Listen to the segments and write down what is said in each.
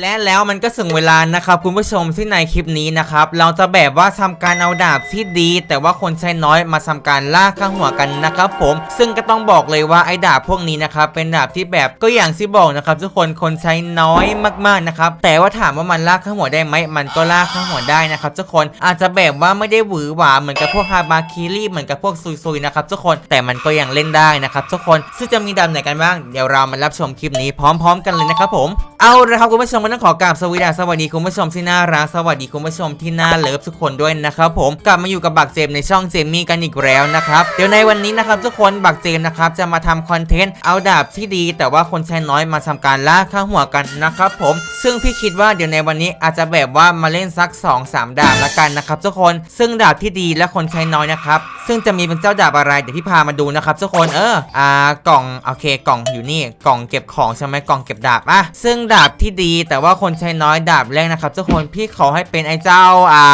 และแล้วมันก็ถึงเวลานะครับคุณผู้ชมที่ในคลิปนี้นะครับเราจะแบบว่าทำการเอาดาบที่ดี แต่ว่าคนใช้น้อยมาทำการล่าข้างหัวกันนะครับผมซึ่งก็ต้องบอกเลยว่าไอ้ดาบพวกนี้นะครับเป็นดาบที่แบบก็อย่างที่บอกนะครับทุกคนคนใช้น้อยมากๆนะครับแต่ว่าถามว่ามันล่าข้างหัวได้ไหมมันก็ล่าข้างหัวได้นะครับทุกคนอาจจะแบบว่าไม่ได้หวือหวาเหมือนกับพวกฮาบาคิริเหมือนกับพวกซุยๆนะครับทุกคนแต่มันก็ยังเล่นได้นะครับทุกคนซึ่งจะมีดาบไหนกันบ้างเดี๋ยวเรามารับชมคลิปนี้พร้อม ๆ กันเลยนะครับผมเอาละครับคุณผู้ชมก็ต้องขอกราบสวัสดีสวัสดีคุณผู้ชมที่น่ารักสวัสดีคุณผู้ชมที่น่าเลิฟทุกคนด้วยนะครับผมกลับมาอยู่กับบักเจมในช่องเจมมี่กันอีกแล้วนะครับเดี๋ยวในวันนี้นะครับทุกคนบักเจมนะครับจะมาทำคอนเทนต์เอาดาบที่ดี แต่ว่าคนใช้น้อยมาทำการล่าข้าหัวกันนะครับผมซึ่งพี่คิดว่าเดี๋ยวในวันนี้อาจจะแบบว่ามาเล่นสัก 2-3 ดาบละกันนะครับทุกคนซึ่งดาบที่ดีและคนใช้น้อยนะครับซึ่งจะมีเป็นเจ้าดาบอะไรเดี๋ยวพี่พามาดูนะครับทุกคนเอออ่ากล่องโอเคกล่องอยู่นี่กล่องเก็บของใช่ไหมกล่องเก็บดาบอะซึ่งดาบที่ดีแต่แต่ว่าคนใช้น้อยดาบแรกนะครับทุกคนพี่ขอให้เป็นไอ้เจ้าอ่า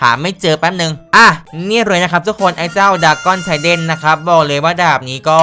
หาไม่เจอแป๊บนึงอะนี่เลยนะครับทุกคนไอ้เจ้าดากอนไชเดนนะครับบอกเลยว่าดาบนี้ก็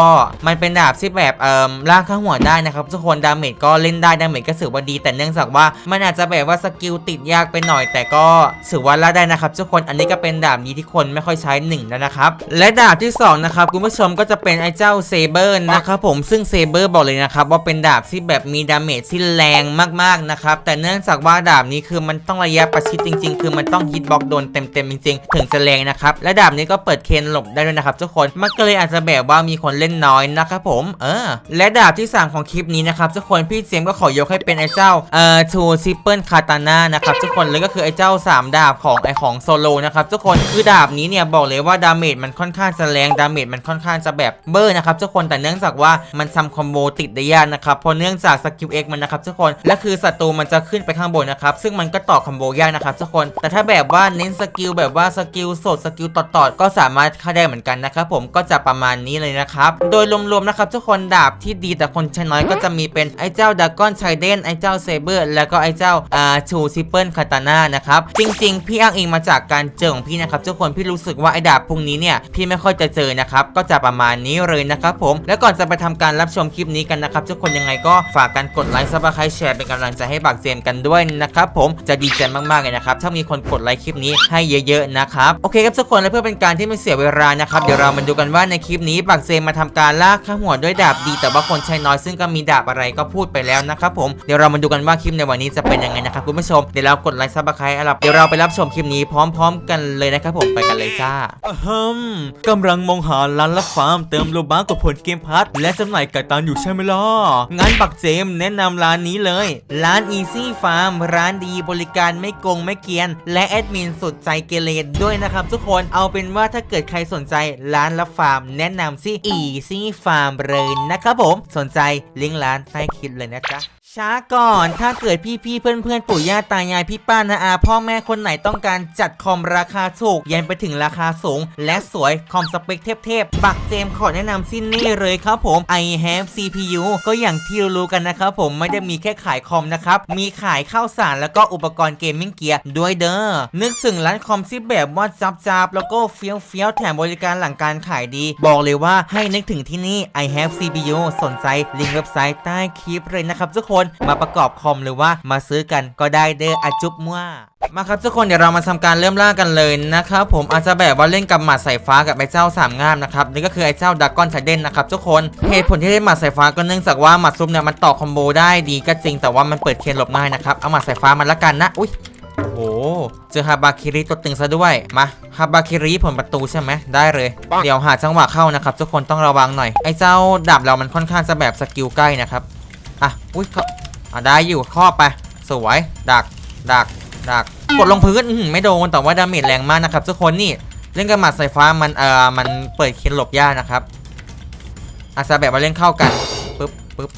มันเป็นดาบที่แบบเอ่อล่างข้างหัวได้นะครับทุกคนดาเมจก็เล่นได้ดาเมจก็ถือว่าดี แต่เนื่องจากว่ามันอาจจะแบบว่าสกิลติดยากไปหน่อย แต่ก็ถือว่าล่าได้นะครับทุกคนอันนี้ก็เป็นดาบนี้ที่คนไม่ค่อยใช้หนึ่งแล้วนะครับและดาบที่สองนะครับคุณผู้ชมก็จะเป็นไอ้เจ้าเซเบอร์นะครับผมซึ่งเซเบอร์บอกเลยนะครับว่าเป็นดาบที่แบบมีดาเมจที่แรงมากๆนะครับ แต่เนื่องจากว่าดาบนี้คือมันต้องระยะประชิดจริง ๆ คือมันต้องฮิตบล็อกโดนเต็มๆจริงๆ ถึงจะแรงนะครับ และดาบนี้ก็เปิดเคนหลบได้ด้วยนะครับทุกคน มันก็เลยอาจจะแบบว่ามีคนเล่นน้อยนะครับผม เออ และดาบที่ 3 ของคลิปนี้นะครับทุกคนพี่เจมก็ขอยกให้เป็นไอ้เจ้าเอ่อทูซิปเปิลคาตาน่านะครับทุกคนเลยก็คือไอ้เจ้า 3 ดาบของไอ้ของโซโลนะครับทุกคนคือดาบนี้เนี่ยบอกเลยว่าดาเมจมันค่อนข้างจะแรงดาเมจมันค่อนข้างจะแบบเบอร์นะครับทุกคนแต่เนื่องจากว่ามันทำคอมโบติดได้ยากนะครับเพราะเนื่องจากสกิลเอ็กมันนะครับทุกคนและคือศัตรูมันจะขึ้นไปข้างบนนะครับ ซึ่งมันก็ต่อคอมโบยากนะครับทุกคน แต่ถ้าแบบว่าเน้นสกิลแบบว่าสกิลสดสกิลต่อๆก็สามารถเข้าได้เหมือนกันนะครับผมก็จะประมาณนี้เลยนะครับ โดยรวมๆนะครับทุกคนดาบที่ดีแต่คนใช้น้อยก็จะมีเป็นไอ้เจ้าดากอนไชเดนไอ้เจ้าเซเบอร์แล้วก็ไอ้เจ้าอ่าชูซิปเปิลคาตาน่านะครับจริงๆ พี่อ้างอิงมาจากการเจอของพี่นะครับทุกคนพี่รู้สึกว่าไอ้ดาบพวกนี้เนี่ยพี่ไม่ค่อยจะเจอนะครับก็จะประมาณนี้เลยนะครับผม แล้วก่อนจะไปทำการรับชมคลิปนี้กันนะครับทุกคนยังไงก็ฝากกันกดไลค์ซับสไครต์แชร์เป็นกำลังใจให้บักเจมส์กันด้วยนะครับผมจะดีใจมากๆเลยนะครับถ้ามีคนกดไลค์คลิปนี้ให้เยอะๆนะครับโอเคครับทุกคนและเพื่อเป็นการที่ไม่เสียเวลานะครับเดี๋ยวเรามาดูกันว่าในคลิปนี้บักเจมส์มาทำการลากข้าหัวด้วยดาบดี แต่ว่าคนใช้น้อยซึ่งก็มีดาบอะไรก็พูดไปแล้วนะครับผมเดี๋ยวเรามาดูกันว่าคลิปในวันนี้จะเป็นยังไงนะครับคุณผู้ชมเดี๋ยวเรากดไลค์ซับสไครต์เดี๋ยวเราไปรับชมคลิปนี้พร้อม ๆ กันเลยนะครับผมไปกันเลยจ้าอะฮึมกำลังมองหาร้านละฟาร์มเติมโลบัคกับผลเกมพัทและจำหน่ายกัตันอยู่ใช่ไหมล่ะงั้นบักเจมแนะนำร้านนี้เลยร้าน Easy Farm ร้านดีบริการไม่โกงไม่เกียน และแอดมินสุดใจเกเรด้วยนะครับทุกคนเอาเป็นว่าถ้าเกิดใครสนใจร้านละฟาร์ม แนะนำสิ Easy Farm เลยนะครับผมสนใจลิงก์ร้านใต้คลิปเลยนะจ๊ะช้าก่อนถ้าเกิดพี่ๆเพื่อนๆปู่ย่าตายายพี่ป้านาอา พ่อแม่คนไหนต้องการจัดคอมราคาถูก ยันไปถึงราคาสูง และสวยคอมสเปคเทพๆ บักเจมขอแนะนำสิ้นนี่เลยครับผม i have CPU ก็อย่างที่รู้กันนะครับผมไม่ได้มีแค่ขายคอมนะครับมีขายข้าวสารแล้วก็อุปกรณ์เกมมิ่งเกียร์ด้วยเด้อ นึกถึงร้านคอมที่แบบว่าจับๆแล้วก็เฟี้ยวเฟี้ยวๆแถมบริการหลังการขายดี บอกเลยว่าให้นึกถึงที่นี่ i have CPU สนใจลิงก์เว็บไซต์ใต้คลิปเลยนะครับทุกคนมาประกอบคอมหรือว่ามาซื้อกันก็ได้เด้ออาจุบมั่วมาครับทุกคนเดี๋ยวเรามาทำการเริ่มล่ากันเลยนะครับผมอาจจะแบบว่าเล่นกับหมัดสายฟ้ากับไอ้เจ้าสามงามนะครับนี่ก็คือไอ้เจ้าดักกอนชาเดนนะครับทุกคนเหตุผลที่ได้หมัดสายฟ้าก็เนื่องจากว่าหมัดซุปเนี่ยมันต่อคอมโบได้ดีก็จริงแต่ว่ามันเปิดเคนหลบง่ายนะครับเอาหมัดสายฟ้ามาละกันนะอุ้ยโอ้โหเจอฮาบาคิริตัวตึงซะด้วยมาฮาบาคิริผลประตูใช่ไหมได้เลย เดี๋ยวหาจังหวะเข้านะครับทุกคนต้องระวังหน่อยไอ้เจ้าดาบเรามันค่อนข้างจะแบบสกิลใกล้นะครับอะอุ้ยเขาอะได้อยู่ครอบไป สวยดักดัก ดักกดลงพื้นอืไม่โดนแต่ว่าดาเมจแรงมากนะครับทุกคนนี่เล่นกับหมัดสายฟ้ามันเอ่อมันเปิดเคนหลบยากนะครับอาจจะแบบว่าเล่นเข้ากันปึ๊บปึ๊บ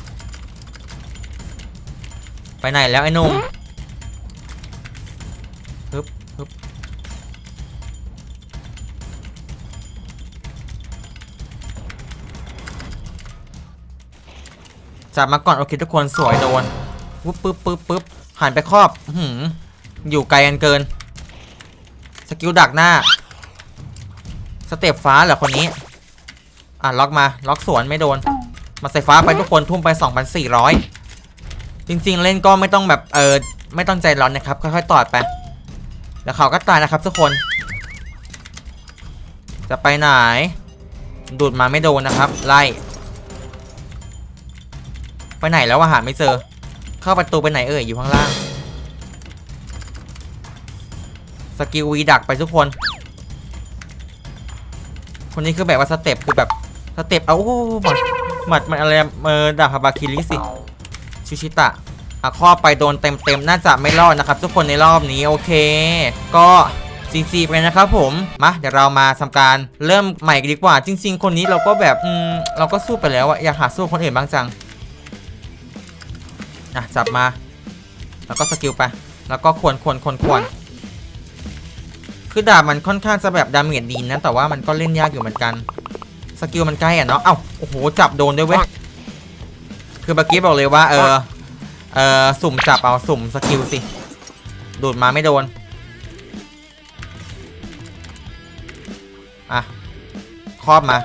ไปไหนแล้วไอ้นุ่มฮึบฮึบจับมาก่อนโอเคทุกคนสวยโดนวุ๊บปึ๊บปึ๊บปึ๊บหันไปครอบหือ อยู่ไกลกันเกิน สกิลดักหน้า สเต็ปฟ้าเหรอคนนี้ อะล็อกมา ล็อกสวนไม่โดน มาใส่ฟ้าไปทุกคนทุ่มไป 2,400 จริงๆ เล่นก็ไม่ต้องแบบเออไม่ต้องใจร้อนนะครับ ค่อยๆตอดไป แล้วเขาก็ตายนะครับทุกคน จะไปไหน ดูดมาไม่โดนนะครับ ไล่ ไปไหนแล้วอะหาไม่เจอ เข้าประตูไปไหนเอ่ยอยู่ข้างล่าง สกิลวีดักไปทุกคน คนนี้คือแบบว่าสเต็ปคือแบบสเต็ปเอาโอ้โหหมัดหมัดมันอะไรเออดาบฮาบาคิริสิชูชิตะอะข้อไปโดนเต็มเต็มๆน่าจะไม่รอดนะครับ ทุกคนในรอบนี้โอเค ก็ซีซีไปนะครับผมมาเดี๋ยวเรามาทำการเริ่มใหม่ดีกว่า จริง ๆ คนนี้เราก็แบบอืมเราก็สู้ไปแล้วอะอยากหาสู้คนอื่นบ้างจังอะจับมา แล้วก็สกิลไป แล้วก็ควรควรควรควร คือดาบมันค่อนข้างจะแบบดาเมจดีนะ แต่ว่ามันก็เล่นยากอยู่เหมือนกัน สกิลมันใกล้อะเนาะ เอ้า โอ้โห จับโดนด้วยเว้ย คือเมื่อกี้บอกเลยว่า เออ เออสุ่มจับเอาสุ่มสกิลสิ ดูดมาไม่โดน อะ ครอบมา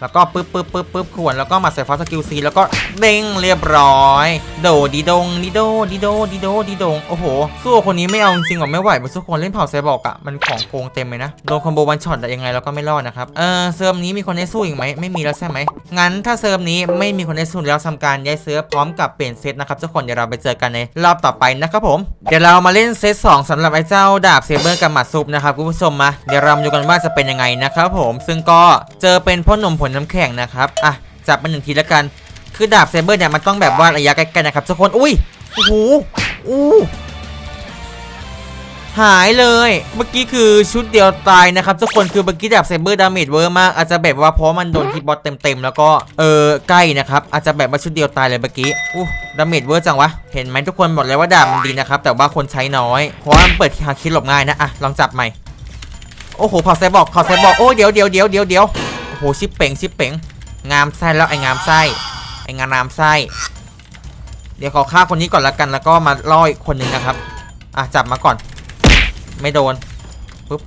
แล้วก็ปึ๊บปึ๊บปึ๊บปึ๊บขวนแล้วก็มาใส่ฟาสสกิลซีแล้วก็เด้งเรียบร้อย โดดีดงดีโดดีโดดีโดดีดงโอ้โหสู้คนนี้ไม่เอาจริงหรอไม่ไหวมันสู้คนเล่นเผ่าไซบอร์กอะมันของโกงเต็มเลยนะโดนคอมโบวันช็อตแต่ยังไงเราก็ไม่รอดนะครับเออเซิร์ฟนี้มีคนได้สู้อีกไหมไม่มีแล้วใช่ไหม งั้นถ้าเซิร์ฟนี้ไม่มีคนได้สู้แล้วทำการย้ายเซิร์ฟพร้อมกับเปลี่ยนเซตนะครับทุกคนเดี๋ยวเราไปเจอกันในรอบต่อไปนะครับผมเดี๋ยวเรามาเล่นเซตสองสำหรับไอ้เจ้าดาบเซเบอร์กับหมัดซุปนะครับคุณผู้ชมมาเดี๋ยวเรามาดูกันว่าจะเป็นยังไงนะครับผมซึ่งก็เจอเป็นพ่อหนุ่มผลน้ำแข็งนะครับอะจับมาหนึ่งทีแล้วกัน คือดาบเซเบอร์เนี่ยมันต้องแบบว่าระยะใกล้ๆนะครับทุกคนอุ้ยโอ้โหอู้ หายเลย เมื่อกี้คือชุดเดียวตายนะครับทุกคนคือเมื่อกี้ดาบเซเบอร์ดาเมจเวอร์มากอาจจะแบบว่าเพราะมันโดนฮิตบอสเต็มๆแล้วก็เออใกล้นะครับอาจจะแบบว่าชุดเดียวตายเลยเมื่อกี้อู้ดาเมจเวอร์จังวะเห็นไหมทุกคนบอกเลยว่าดาบมันดีนะครับแต่ว่าคนใช้น้อยเพราะว่ามันเปิดฮาคิดหลบง่ายนะอะลองจับใหม่โอ้โหพอไซบอกพอไซบอกโอ้เดี๋ยวเดี๋ยวเดี๋ยวเดี๋ยวเดี๋ยวโอ้โหชิปเป่งชิปเป่งงามไส้แล้วไอ้งามไส้ไอ้งามไส้เดี๋ยวขอฆ่าคนนี้ก่อนละกันแล้วก็มาล่ออีกคนหนึ่งนะครับอะจับมาก่อน ไม่โดนปุ๊บ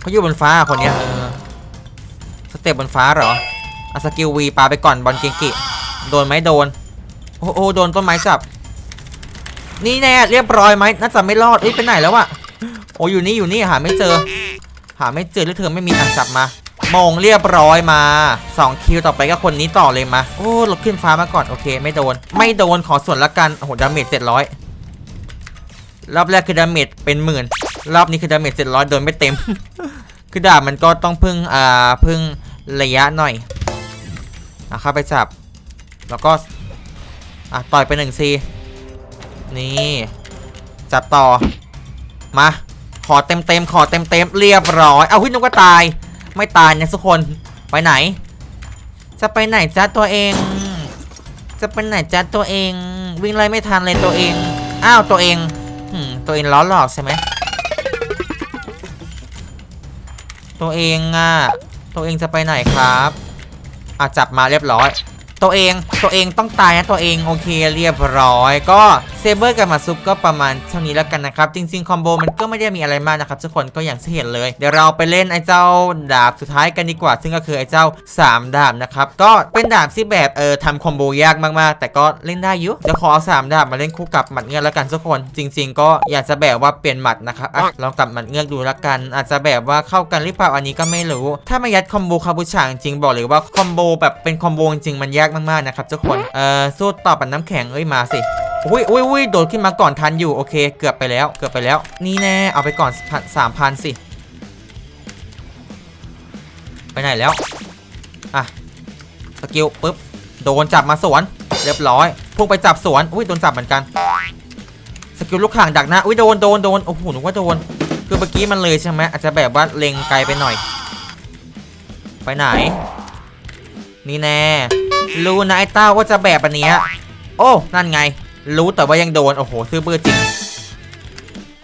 เขาอยู่บนฟ้าคนเนี้ยเออสเต็ปบนฟ้าเหรออะสกิลวีปาไปก่อนบอลเกงกิโดนไหมโดน โอ้โหโดนต้นไม้จับ นี่แน่เรียบร้อยไหมน่าจะไม่รอดเอ้ยไปไหนแล้วอะโอ้อยู่นี่อยู่นี่หาไม่เจอ หาไม่เจอหรือเธอไม่มีอะจับมา มงเรียบร้อยมา 2 คิวต่อไปก็คนนี้ต่อเลยมา โอ้เราขึ้นฟ้ามาก่อน โอเค ไม่โดน ไม่โดนขอส่วนละกัน โอ้โหดาเมจเจ็ดร้อยรอบแรกคือดาเมจเป็นหมื่น รอบนี้คือดาเมจเจ็ดร้อยโดนไม่เต็ม คือดาบมันก็ต้องพึ่ง อ่า พึ่งระยะหน่อยอะเข้าไปจับ แล้วก็ อะ ต่อยไปหนึ่งซีนี่ จับต่อ มา ขอเต็มเต็มขอเต็มเต็มเรียบร้อย เอาหุ้ยนกก็ตาย ไม่ตายนะทุกคนไปไหน จะไปไหนจ้าตัวเอง จะไปไหนจ้าตัวเอง วิ่งไล่ไม่ทันเลยตัวเอง อ้าวตัวเองตัวเองล้อหลอกใช่ไหมตัวเองอะ ตัวเองจะไปไหนครับอะจับมาเรียบร้อย ตัวเอง ตัวเองต้องตายนะตัวเองโอเคเรียบร้อย ก็เซเบอร์กับมาซุปก็ประมาณเท่านี้แล้วกันนะครับ จริงๆ คอมโบมันก็ไม่ได้มีอะไรมากนะครับทุกคนก็อย่างที่เห็นเลย เดี๋ยวเราไปเล่นไอ้เจ้าดาบสุดท้ายกันดีกว่า ซึ่งก็คือไอ้เจ้า 3 ดาบนะครับ ก็เป็นดาบที่แบบเออทำคอมโบยากมากๆ แต่ก็เล่นได้อยู่เดี๋ยวขอเอาสามดาบมาเล่นคู่กับหมัดเงือกแล้วกันทุกคน จริง ๆ ก็อยากจะแบบว่าเปลี่ยนหมัดนะครับอะลองกับหมัดเงือกดูแล้วกัน อาจจะแบบว่าเข้ากันหรือเปล่าอันนี้ก็ไม่รู้ ถ้าไม่ยัดคอมโบคาบูชาจริงบอกเลยว่าคอมโบแบบเป็นคอมโบจริงมันยากมากๆนะครับทุกคนเออสู้ต่อปันน้ำแข็งเอ้ยมาสิ อุ้ยอุ้ยอุ้ยโดดขึ้นมาก่อนทันอยู่โอเค เกือบไปแล้วเกือบไปแล้ว นี่แน่เอาไปก่อนสามพันสิ ไปไหนแล้ว อะสกิลปุ๊บโดนจับมาสวน เรียบร้อยพุ่งไปจับสวนอุ้ยโดนจับเหมือนกันสกิลลูกข่างดักหน้าอุ้ยโดนโดนโดนโอ้โหนึกว่าโดนคือเมื่อกี้มันเลยใช่ไหมอาจจะแบบว่าเล็งไกลไปหน่อย ไปไหน นี่แน่รู้นะไอ้เต้าว่าจะแบบอันเนี้ยโอ้นั่นไง รู้แต่ว่ายังโดน โอ้โห ซื้อเบอร์จริง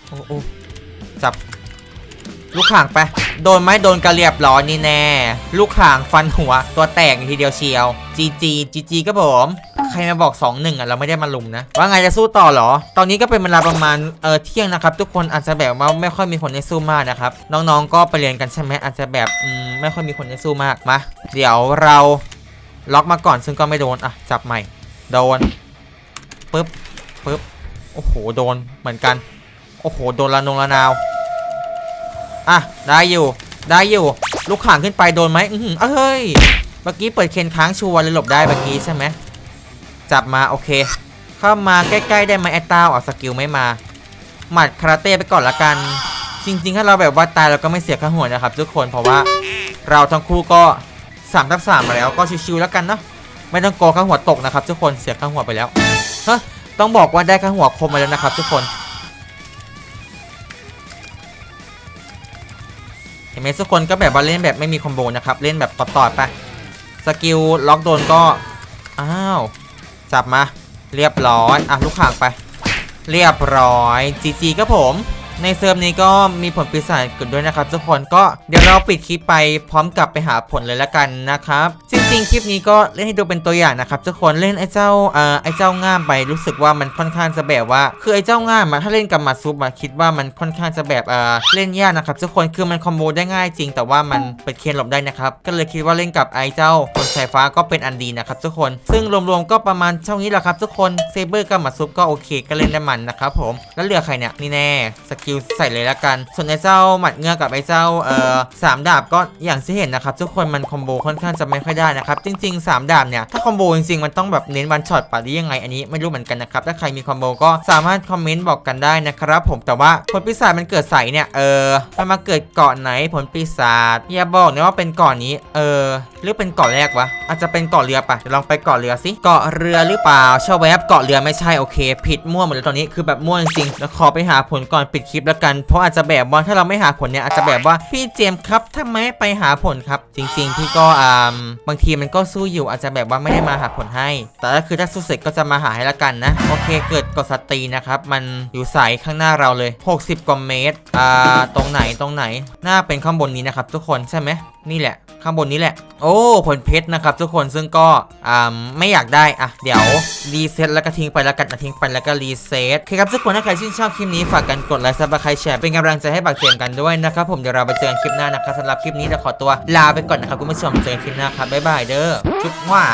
โอ้โอจับ ลูกข่างไป โดนไหมโดนกระเรียบร้อยนี่แน่ ลูกข่างฟันหัว ตัวแตกทีเดียวเชียว จีจีจีจีก็ผม ใครมาบอก 2 1 อะ เราไม่ได้มาลุมนะ ว่าไงจะสู้ต่อหรอ ตอนนี้ก็เป็นเวลาประมาณ เออเที่ยงนะครับ ทุกคนอาจจะแบบว่าไม่ค่อยมีคนได้สู้มากนะครับ น้องๆ ก็ไปเรียนกันใช่ไหมอาจจะแบบอืมไม่ค่อยมีคนได้สู้มาก มา เดี๋ยวเราล็อกมาก่อนซึ่งก็ไม่โดน อะ จับใหม่ โดน ปึ๊บปึ๊บโอ้โหโดนเหมือนกัน โอ้โหโดนละนงละนาวอะได้อยู่ได้อยู่ลูกข่างขึ้นไปโดนไหมอื้อเอ้ยเมื่อกี้เปิดเคนค้างชัวร์เลยหลบได้เมื่อกี้ใช่ไหมจับมาโอเค เข้ามาใกล้ๆได้ไหมไอ้ต้าเอาสกิลไม่มาหมัดคาราเต้ไปก่อนละกัน จริงๆ ถ้าเราแบบว่าตายเราก็ไม่เสียค่าหัวนะครับ ทุกคนเพราะว่าเราทั้งคู่ก็3ทับ3มาแล้วก็ชิวๆแล้วกันเนาะไม่ต้องโกลัวค่าหัวตกนะครับ ทุกคนเสียค่าหัวไปแล้ว ฮะต้องบอกว่าได้ข้าหัวคมมาแล้วนะครับทุกคนเห็นไหมทุกคนก็แบบว่าเล่นแบบไม่มีคอมโบนะครับเล่นแบบต่อๆไปสกิลล็อกโดนก็อ้าวจับมาเรียบร้อยอะลูกข่างไป เรียบร้อยจีจีก็ผม ในเซิร์ฟนี้ก็มีผลปีศาจเกิดด้วยนะครับทุกคนก็เดี๋ยวเราปิดคลิปไปพร้อมกับไปหาผลเลยละกันนะครับจริงๆคลิปนี้ก็เล่นให้ดูเป็นตัวอย่างนะครับทุกคนเล่นไอ้เจ้าเอ่อไอ้เจ้าง่ามไปรู้สึกว่ามันค่อนข้างจะแบบว่า คือไอ้เจ้าง่ามมาถ้าเล่นกับมาซุปมาคิดว่ามันค่อนข้างจะแบบเอ่อเล่นยากนะครับทุกคนคือมันคอมโบได้ง่ายจริง แต่ว่ามันเปิดเคนหลบได้นะครับก็เลยคิดว่าเล่นกับไอ้เจ้าคนสายฟ้าก็เป็นอันดีนะครับทุกคน ซึ่งรวมๆก็ประมาณเท่านี้แหละครับทุกคนเซเบอร์กับมาซุปก็โอเคก็เล่นได้มันนะครับผมแล้วเหลือใครเนี่ยนี่แน่สกิลใส่เลยละกัน ส่วนไอ้เจ้าหมัดเงือกกับไอ้เจ้าเอ่อสามดาบก็อย่างที่เห็นนะครับทุกคนมันคอมโบค่อนข้างจะไม่ค่อยได้นะครับจริงๆสามดาบเนี่ยถ้าคอมโบจริงๆมันต้องแบบเน้นวันช็อตปะหรือยังไงอันนี้ไม่รู้เหมือนกันนะครับถ้าใครมีคอมโบก็สามารถคอมเมนต์บอกกันได้นะครับผมแต่ว่าผลปีศาจมันเกิดใส่เนี่ยเออมันมาเกิดเกาะไหนผลปีศาจอย่าบอกนะว่าเป็นเกาะนี้เออหรือเป็นเกาะแรกวะอาจจะเป็นเกาะเรือปะเดี๋ยวลองไปเกาะเรือสิเกาะเรือหรือเปล่าชอบแวบเกาะเรือไม่ใช่โอเค ผิดมั่วหมดเลยตอนนี้คือแบบมั่วจริงๆแล้วขอไปหาผลก่อนปิดคลิปแล้วกัน เพราะอาจจะแบบว่าถ้าเราไม่หาผลเนี่ยอาจจะแบบว่าพี่เจมส์ครับทำไมไมไปหาผลครับ จริง ๆ พี่ก็อ่าบางทีมันก็สู้อยู่อาจจะแบบว่าไม่ได้มาหาผลให้ แต่ถ้าคือถ้าสู้เสร็จก็จะมาหาให้ละกันนะ โอเคเกิดกดสตรีนะครับ มันอยู่สายข้างหน้าเราเลย 60 กว่าเมตรอ่าตรงไหนตรงไหนหน้าเป็นข้างบนนี้นะครับทุกคนใช่ไหม นี่แหละ ข้างบนนี้แหละ โอ้ ผลเพชรนะครับทุกคนซึ่งก็อ่าไม่อยากได้ อะ เดี๋ยว รีเซ็ตแล้วก็ทิ้งไปแล้วกันทิ้งไปแล้วก็รีเซ็ตโอเคครับทุกคนถ้าใครชื่นชอบคลิปนี้ฝากกันกดไลค์ซับสไครต์แชร์เป็นกำลังใจให้บักเจมกันด้วยนะครับผมเดี๋ยวเราไปเจอกันคลิปหน้านะครับสำหรับคลิปนี้เราขอตัวลาไปก่อนนะครับคุณผู้ชมเจอกันคลิปหน้าครับบ๊ายบายเด้อจุ๊บว่า